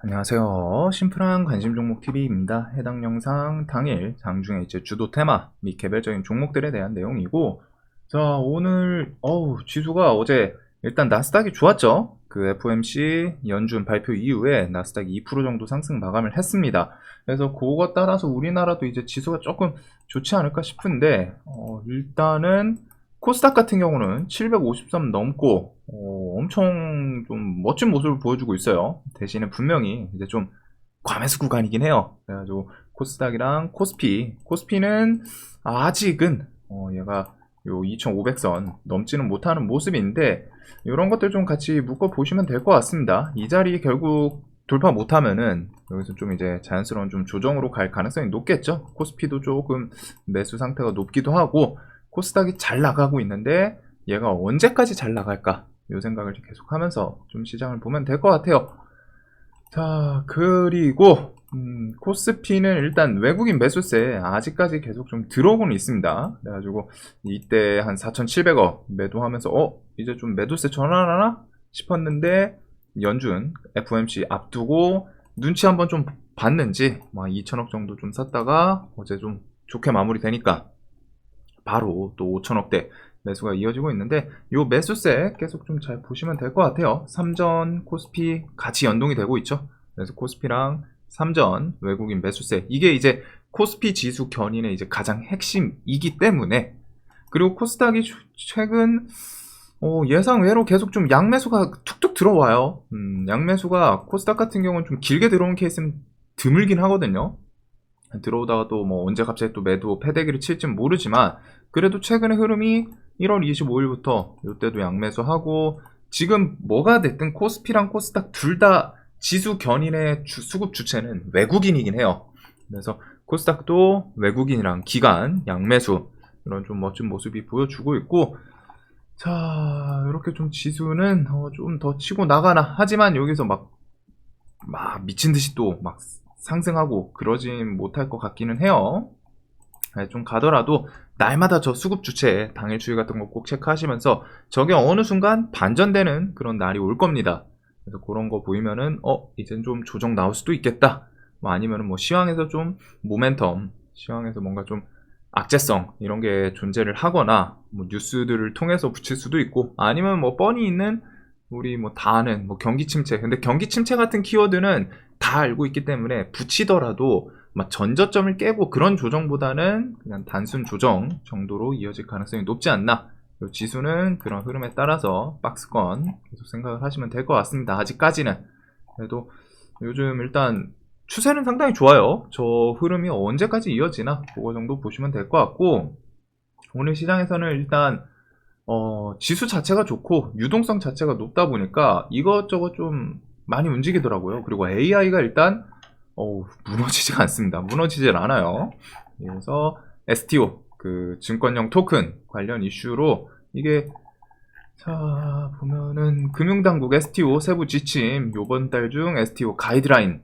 안녕하세요. 심플한 관심 종목 TV입니다. 해당 영상 당일 장중에 이제 주도 테마 및 개별적인 종목들에 대한 내용이고, 자, 오늘, 어우, 지수가 어제 일단 나스닥이 좋았죠? 그 FOMC 연준 발표 이후에 나스닥이 2% 정도 상승 마감을 했습니다. 그래서 그거 따라서 우리나라도 이제 지수가 조금 좋지 않을까 싶은데, 어, 일단은 코스닥 같은 경우는 753 넘고 어, 엄청 좀 멋진 모습을 보여주고 있어요. 대신에 분명히 이제 좀 과매수 구간이긴 해요. 그래가지고 코스닥이랑 코스피, 코스피는 아직은 어, 얘가 요 2,500선 넘지는 못하는 모습인데 이런 것들 좀 같이 묶어 보시면 될 것 같습니다. 이 자리 결국 돌파 못하면은 여기서 좀 이제 자연스러운 좀 조정으로 갈 가능성이 높겠죠. 코스피도 조금 매수 상태가 높기도 하고 코스닥이 잘 나가고 있는데 얘가 언제까지 잘 나갈까 이 생각을 계속 하면서 좀 시장을 보면 될 것 같아요. 자 그리고 음, 코스피는 일단 외국인 매수세 아직까지 계속 좀 들어오고는 있습니다. 그래가지고 이때 한 4,700억 매도하면서 어 이제 좀 매도세 전환하나 싶었는데 연준 FOMC 앞두고 눈치 한번 좀 봤는지 막 2천억 정도 좀 샀다가 어제 좀 좋게 마무리되니까 바로 또 5천억대 매수가 이어지고 있는데 요 매수세 계속 좀 잘 보시면 될 것 같아요. 삼전 코스피 같이 연동이 되고 있죠. 그래서 코스피랑 삼전 외국인 매수세 이게 이제 코스피 지수 견인의 이제 가장 핵심이기 때문에 그리고 코스닥이 최- 최근 어, 예상 외로 계속 좀 양매수가 툭툭 들어와요. 음, 양매수가 코스닥 같은 경우는 좀 길게 들어온 케이스는 드물긴 하거든요. 들어오다가 또 뭐 언제 갑자기 또 매도 패대기를 칠진 모르지만 그래도 최근의 흐름이 1월 25일부터 이때도 양매수하고 지금 뭐가 됐든 코스피랑 코스닥 둘 다 지수 견인의 주- 수급 주체는 외국인이긴 해요. 그래서 코스닥도 외국인이랑 기간 양매수 이런 좀 멋진 모습이 보여주고 있고 자 이렇게 좀 지수는 어, 좀 더 치고 나가나 하지만 여기서 막 막 미친 듯이 또 막 상승하고 그러진 못할 것 같기는 해요. 네, 좀 가더라도 날마다 저 수급 주체 당일 주의 같은 거 꼭 체크하시면서 저게 어느 순간 반전되는 그런 날이 올 겁니다. 그래서 그런 거 보이면은 어 이젠 좀 조정 나올 수도 있겠다. 뭐 아니면은 뭐 시황에서 좀 모멘텀, 시황에서 뭔가 좀 악재성 이런 게 존재를 하거나 뭐 뉴스들을 통해서 붙일 수도 있고 아니면 뭐 뻔히 있는 우리 뭐 다 아는 뭐 경기 침체. 근데 경기 침체 같은 키워드는 다 알고 있기 때문에 붙이더라도 막 전저점을 깨고 그런 조정보다는 그냥 단순 조정 정도로 이어질 가능성이 높지 않나. 요 지수는 그런 흐름에 따라서 박스권 계속 생각을 하시면 될 것 같습니다. 아직까지는. 그래도 요즘 일단 추세는 상당히 좋아요. 저 흐름이 언제까지 이어지나 그거 정도 보시면 될 것 같고 오늘 시장에서는 일단 어, 지수 자체가 좋고 유동성 자체가 높다 보니까 이것저것 좀 많이 움직이더라고요. 그리고 AI가 일단 어우, 무너지지가 않습니다. 무너지질 않아요. 그래서 STO 그 증권형 토큰 관련 이슈로 이게 자 보면은 금융당국 STO 세부 지침 요번 달 중 STO 가이드라인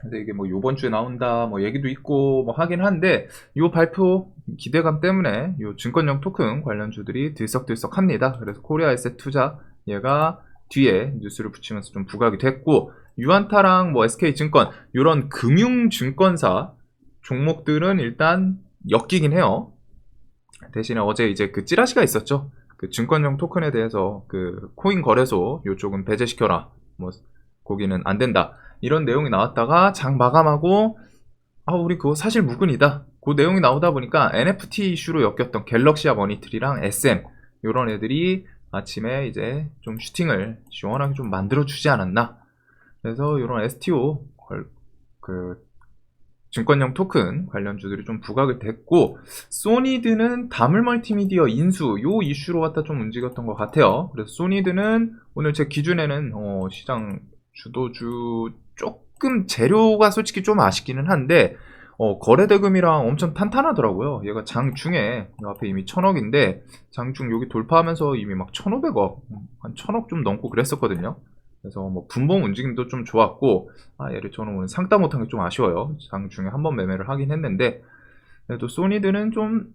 근데 이게 뭐 요번 주에 나온다 뭐 얘기도 있고 뭐 하긴 한데 요 발표 기대감 때문에 요 증권형 토큰 관련주들이 들썩들썩합니다. 그래서 코리아 에셋 투자 얘가 뒤에 뉴스를 붙이면서 좀 부각이 됐고 유안타랑 뭐 SK증권 이런 금융증권사 종목들은 일단 엮이긴 해요. 대신에 어제 이제 그 찌라시가 있었죠. 그 증권형 토큰에 대해서 그 코인 거래소 요쪽은 배제시켜라. 뭐 거기는 안 된다. 이런 내용이 나왔다가 장 마감하고 아 우리 그거 사실 무근이다. 그 내용이 나오다 보니까 NFT 이슈로 엮였던 갤럭시아 머니트리랑 SM 이런 애들이 아침에 이제 좀 슈팅을 시원하게 좀 만들어 주지 않았나. 그래서 이런 STO 걸- 그 증권형 토큰 관련주들이 좀 부각이 됐고 소니드는 다물 멀티미디어 인수 요 이슈로 갖다 좀 움직였던 것 같아요. 그래서 소니드는 오늘 제 기준에는 어, 시장 주도주 조금 재료가 솔직히 좀 아쉽기는 한데 어, 거래대금이랑 엄청 탄탄하더라고요. 얘가 장중에 요 앞에 이미 천억인데 장중 여기 돌파하면서 이미 막 1,500억, 한 1,000억 좀 넘고 그랬었거든요. 그래서 뭐 분봉 움직임도 좀 좋았고 아 얘를 저는 오늘 상따 못한 게 좀 아쉬워요. 장 중에 한 번 매매를 하긴 했는데 그래도 소니드는 좀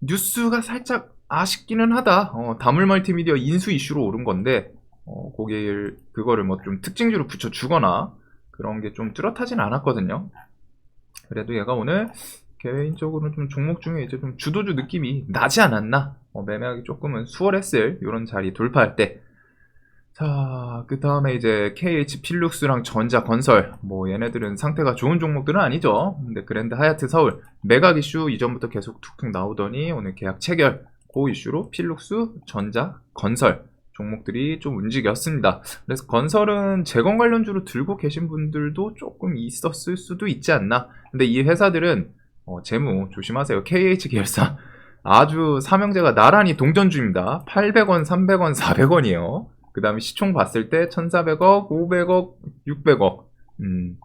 뉴스가 살짝 아쉽기는 하다. 어, 다물 멀티미디어 인수 이슈로 오른 건데 어, 거기를 그거를 뭐 좀 특징주로 붙여 주거나 그런 게 좀 뚜렷하진 않았거든요. 그래도 얘가 오늘 개인적으로는 좀 종목 중에 이제 좀 주도주 느낌이 나지 않았나? 어, 매매하기 조금은 수월했을 이런 자리 돌파할 때. 자, 그 다음에 이제 KH 필룩스랑 전자 건설. 뭐 얘네들은 상태가 좋은 종목들은 아니죠. 근데 그랜드 하얏트 서울 매각 이슈 이전부터 계속 툭툭 나오더니 오늘 계약 체결. 그 이슈로 필룩스, 전자, 건설 종목들이 좀 움직였습니다. 그래서 건설은 재건 관련주로 들고 계신 분들도 조금 있었을 수도 있지 않나. 근데 이 회사들은 어, 재무 조심하세요. KH 계열사 아주 삼형제가 나란히 동전주입니다. 800원, 300원, 400원이에요. 그 다음에 시총 봤을 때 1,400억, 500억, 600억. 음,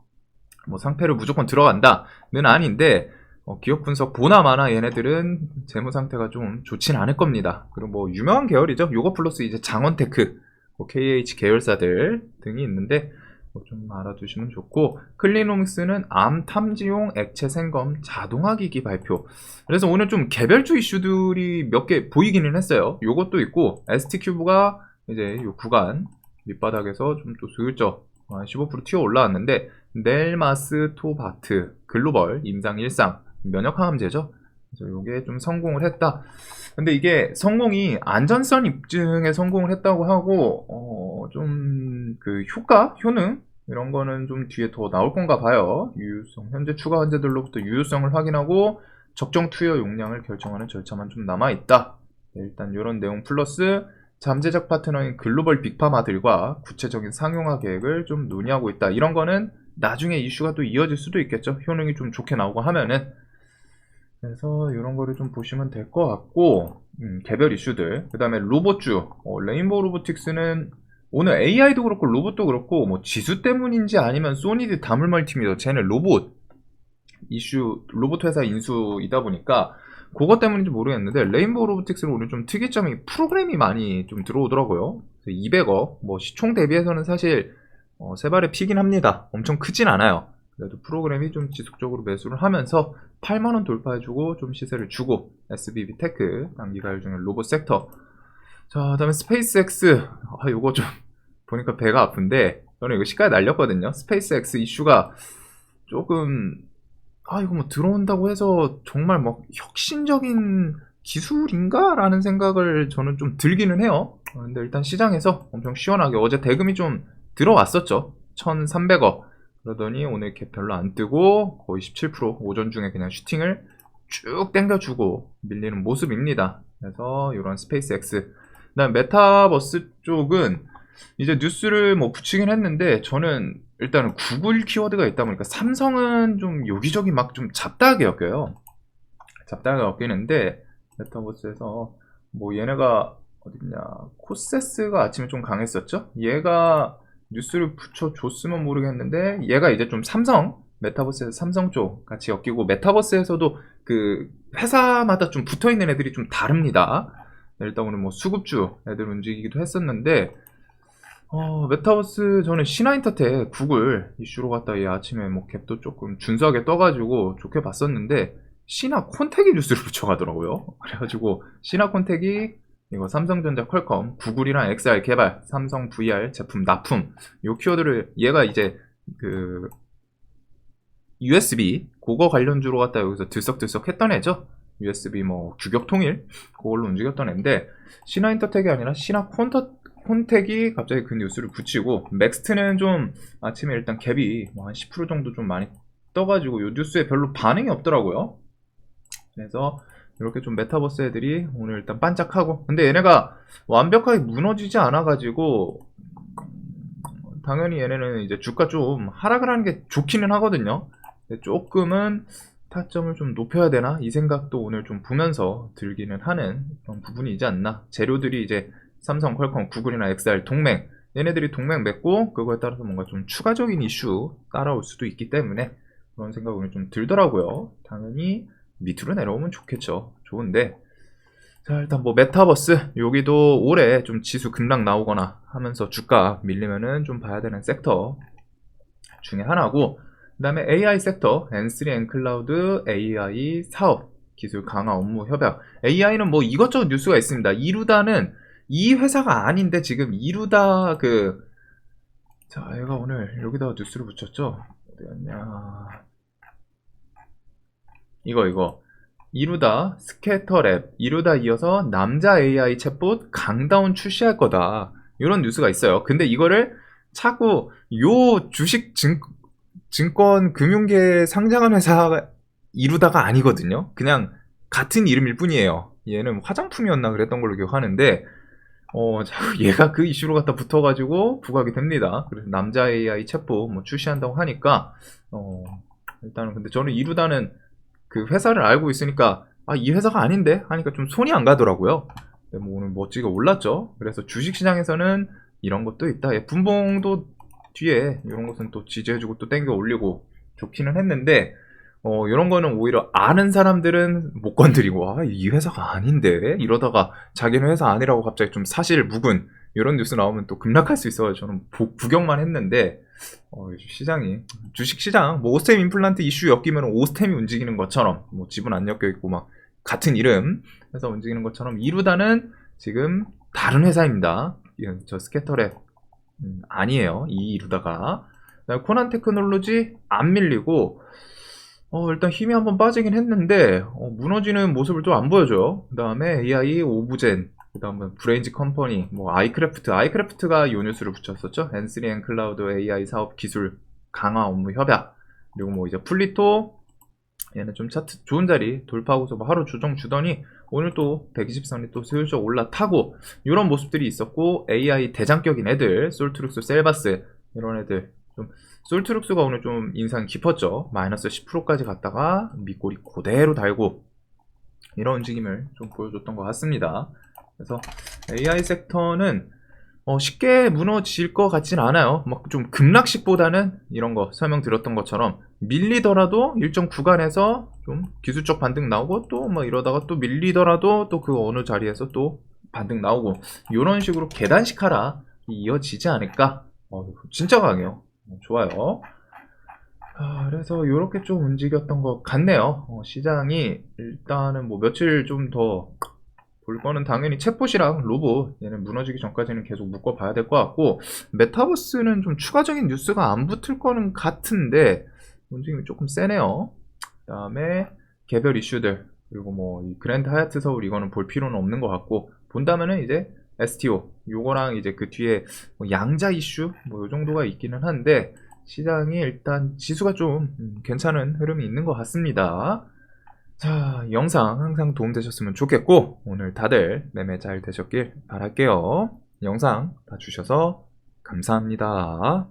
뭐 상패를 무조건 들어간다는 아닌데 어, 기업 분석 보나마나 얘네들은 재무 상태가 좀 좋진 않을 겁니다. 그리고 뭐 유명한 계열이죠. 요거 플러스 이제 장원테크, 뭐 KH 계열사들 등이 있는데 뭐 좀 알아두시면 좋고 클리노믹스는 암 탐지용 액체 생검 자동화 기기 발표. 그래서 오늘 좀 개별주 이슈들이 몇 개 보이기는 했어요. 요것도 있고 ST 큐브가 이제 요 구간 밑바닥에서 좀 또 슬쩍 한15% 튀어 올라왔는데 넬마스 토바트 글로벌 임상 일상 면역 항암제죠. 그래서 요게 좀 성공을 했다. 근데 이게 성공이 안전성 입증에 성공을 했다고 하고 어, 좀그 효과, 효능 이런 거는 좀 뒤에 더 나올 건가 봐요. 유효성 현재 추가 환자들로부터 유효성을 확인하고 적정 투여 용량을 결정하는 절차만 좀 남아 있다. 네, 일단 이런 내용 플러스 잠재적 파트너인 글로벌 빅파마들과 구체적인 상용화 계획을 좀 논의하고 있다. 이런 거는 나중에 이슈가 또 이어질 수도 있겠죠. 효능이 좀 좋게 나오고 하면은. 그래서 이런 거를 좀 보시면 될 것 같고, 음, 개별 이슈들. 그 다음에 로봇주. 어, 레인보우 로보틱스는 오늘 AI도 그렇고 로봇도 그렇고 뭐 지수 때문인지 아니면 소니드 다물말 팀이죠. 쟤는 로봇 이슈, 로봇 회사 인수이다 보니까 그것 때문인지 모르겠는데 레인보우 로보틱스는 오늘 좀 특이점이 프로그램이 많이 좀 들어오더라고요. 200억 뭐 시총 대비해서는 사실 어, 세 발의 피긴 합니다. 엄청 크진 않아요. 그래도 프로그램이 좀 지속적으로 매수를 하면서 8만원 돌파해주고 좀 시세를 주고 SBB 테크 단기 가열 중에 로봇 섹터 자 그다음에 스페이스X 아 요거 좀 보니까 배가 아픈데 저는 이거 시가에 날렸거든요. 스페이스X 이슈가 조금 아 이거 뭐 들어온다고 해서 정말 뭐 혁신적인 기술인가 라는 생각을 저는 좀 들기는 해요. 어, 근데 일단 시장에서 엄청 시원하게 어제 대금이 좀 들어왔었죠. 1,300억. 그러더니 오늘 갭 별로 안 뜨고 거의 17% 오전 중에 그냥 슈팅을 쭉 당겨주고 밀리는 모습입니다. 그래서 이런 스페이스 X. 그다음 메타버스 쪽은 이제 뉴스를 뭐 붙이긴 했는데 저는 일단은 구글 키워드가 있다 보니까 삼성은 좀 여기저기 막 좀 잡다하게 엮여요. 잡다하게 엮이는데 메타버스에서 뭐 얘네가 어딨냐 코세스가 아침에 좀 강했었죠. 얘가 뉴스를 붙여줬으면 모르겠는데 얘가 이제 좀 삼성 메타버스에서 삼성 쪽 같이 엮이고 메타버스에서도 그 회사마다 좀 붙어있는 애들이 좀 다릅니다. 일단 오늘 뭐 수급주 애들 움직이기도 했었는데 어, 메타버스 저는 신화인터테 구글 이슈로 갔다 이 아침에 뭐 갭도 조금 준수하게 떠가지고 좋게 봤었는데 신화 콘택이 뉴스를 붙여가더라고요. 그래가지고 신화 콘택이 이거 삼성전자 퀄컴 구글이랑 XR 개발 삼성 VR 제품 납품 요 키워드를 얘가 이제 그 USB 그거 관련주로 갖다 여기서 들썩들썩 했던 애죠. USB 뭐 규격 통일 그걸로 움직였던 애인데 신화인터텍이 아니라 신화 콘터 콘텍이 갑자기 그 뉴스를 붙이고 맥스트는 좀 아침에 일단 갭이 뭐 한 10% 정도 좀 많이 떠가지고 요 뉴스에 별로 반응이 없더라고요. 그래서 이렇게 좀 메타버스 애들이 오늘 일단 반짝하고 근데 얘네가 완벽하게 무너지지 않아가지고 당연히 얘네는 이제 주가 좀 하락을 하는 게 좋기는 하거든요. 조금은 타점을 좀 높여야 되나 이 생각도 오늘 좀 보면서 들기는 하는 그런 부분이지 않나. 재료들이 이제 삼성, 퀄컴, 구글이나 XR 동맹 얘네들이 동맹 맺고 그거에 따라서 뭔가 좀 추가적인 이슈 따라올 수도 있기 때문에 그런 생각이 오늘 좀 들더라고요. 당연히 밑으로 내려오면 좋겠죠. 좋은데 자 일단 뭐 메타버스 여기도 올해 좀 지수 급락 나오거나 하면서 주가 밀리면은 좀 봐야 되는 섹터 중에 하나고 그 다음에 AI 섹터 N3 엔클라우드 AI 사업 기술 강화 업무 협약 AI는 뭐 이것저것 뉴스가 있습니다. 이루다는 이 회사가 아닌데 지금 이루다 그 자, 얘가 오늘 여기다가 뉴스를 붙였죠? 어디였냐. 이거, 이거. 이루다 스케터랩, 이루다 이어서 남자 AI 챗봇 강다운 출시할 거다. 이런 뉴스가 있어요. 근데 이거를 자꾸 요 주식 증, 증권 금융계 상장한 회사가 이루다가 아니거든요. 그냥 같은 이름일 뿐이에요. 얘는 화장품이었나 그랬던 걸로 기억하는데, 어, 자꾸 얘가 그 이슈로 갖다 붙어가지고 부각이 됩니다. 그래서 남자 AI 챗봇 뭐 출시한다고 하니까, 어, 일단은 근데 저는 이루다는 그 회사를 알고 있으니까, 아, 이 회사가 아닌데? 하니까 좀 손이 안 가더라고요. 근데 뭐 오늘 멋지게 올랐죠. 그래서 주식시장에서는 이런 것도 있다. 예, 분봉도 뒤에 이런 것은 또 지지해주고 또 땡겨 올리고 좋기는 했는데, 어, 이런 거는 오히려 아는 사람들은 못 건드리고, 아, 이 회사가 아닌데? 이러다가 자기는 회사 아니라고 갑자기 좀 사실 묵은 이런 뉴스 나오면 또 급락할 수 있어요. 저는 보- 구경만 했는데, 어, 시장이, 주식 시장, 뭐 오스템 임플란트 이슈 엮이면 오스템이 움직이는 것처럼, 뭐 지분 안 엮여 있고 막 같은 이름 해서 움직이는 것처럼 이루다는 지금 다른 회사입니다. 저 스캐터랩 음, 아니에요. 이 이루다가. 코난 테크놀로지 안 밀리고, 어, 일단 힘이 한번 빠지긴 했는데, 어, 무너지는 모습을 좀안 보여줘요. 그 다음에 AI 오브젠, 그 다음에 브레인즈 컴퍼니, 뭐, 아이크래프트, 아이크래프트가 요 뉴스를 붙였었죠. N3N 클라우드 AI 사업 기술 강화 업무 협약. 그리고 뭐 이제 플리토, 얘는 좀 차트 좋은 자리 돌파하고서 뭐 하루 조정 주더니 오늘 또 120선이 또 슬쩍 올라타고 이런 모습들이 있었고 AI 대장격인 애들 솔트룩스 셀바스 이런 애들 좀 솔트룩스가 오늘 좀 인상 깊었죠 마이너스 10%까지 갔다가 밑골이 그대로 달고 이런 움직임을 좀 보여줬던 것 같습니다 그래서 AI 섹터는 어, 쉽게 무너질 것 같진 않아요. 막 좀 급락식보다는 이런 거 설명드렸던 것처럼 밀리더라도 일정 구간에서 좀 기술적 반등 나오고 또 뭐 이러다가 또 밀리더라도 또 그 어느 자리에서 또 반등 나오고 이런 식으로 계단식 하라 이어지지 않을까? 어, 진짜 강해요. 어, 좋아요. 아, 그래서 이렇게 좀 움직였던 것 같네요. 어, 시장이 일단은 뭐 며칠 좀 더 볼 거는 당연히 챗봇이랑 로봇 얘는 무너지기 전까지는 계속 묶어봐야 될 것 같고 메타버스는 좀 추가적인 뉴스가 안 붙을 거는 같은데 움직임이 조금 세네요. 그다음에 개별 이슈들 그리고 뭐이 그랜드 하얏트 서울 이거는 볼 필요는 없는 것 같고 본다면은 이제 STO 요거랑 이제 그 뒤에 뭐 양자 이슈 뭐 요 정도가 있기는 한데 시장이 일단 지수가 좀 음, 괜찮은 흐름이 있는 것 같습니다. 자, 영상 항상 도움되셨으면 좋겠고, 오늘 다들 매매 잘 되셨길 바랄게요. 영상 봐주셔서 감사합니다.